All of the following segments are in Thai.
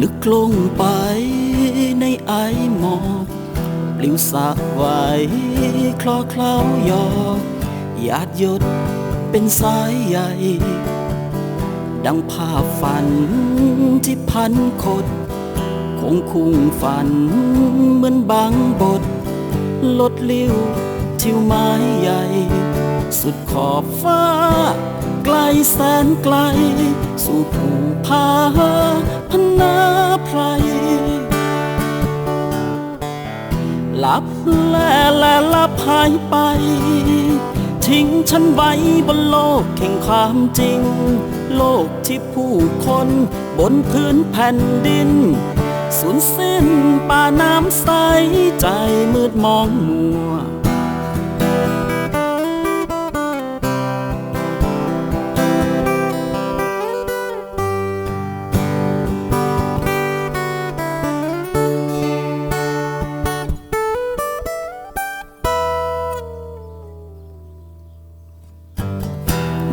ลึกลงไปในไอหมอกปลิวสะไหวคลอเคล้ายอกหยาดหยดเป็นสายใหญ่ ดังภาพฝันที่พันคด คงคุ้งฝันเหมือนบางบท ลดลิ้วทิวไม้ใหญ่ สุดขอบฟ้า ไกลแสนไกล สู่ภูผาพนา ลับแลและลับหายไป ทิ้งฉันไว้บนโลกแห่งความจริง โลกที่ผู้คนบนพื้นแผ่นดิน สูญสิ้นป่าน้ำใสใจมืดมองมัว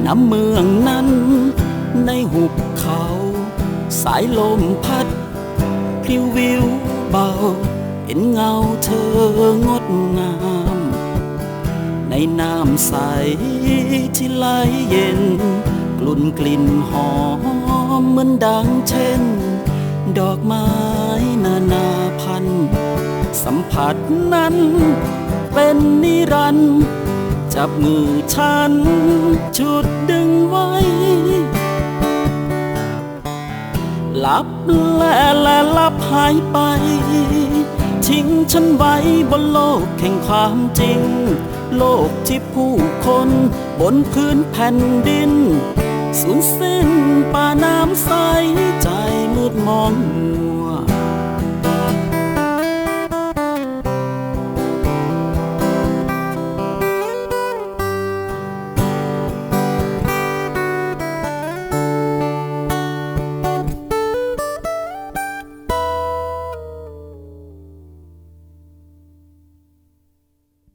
น้ำเมืองนั้น ในหุบเขา สายลมพัดพริ้ววิวเบา เห็นเงาเธองดงาม ในน้ำใสที่ไหลเย็น กลุ่นกลิ่นหอมเหมือนดังเช่น ดอกไม้นานาพัน สัมผัสนั้นเป็นนิรันดร์ จับมือฉัน ชุดดึงไว้ หลับแลและลับหายไป ทิ้งฉันไว้บนโลกแห่งความจริง โลกที่ผู้คนบนพื้นแผ่นดิน สูญสิ้นป่าน้ำใสใจ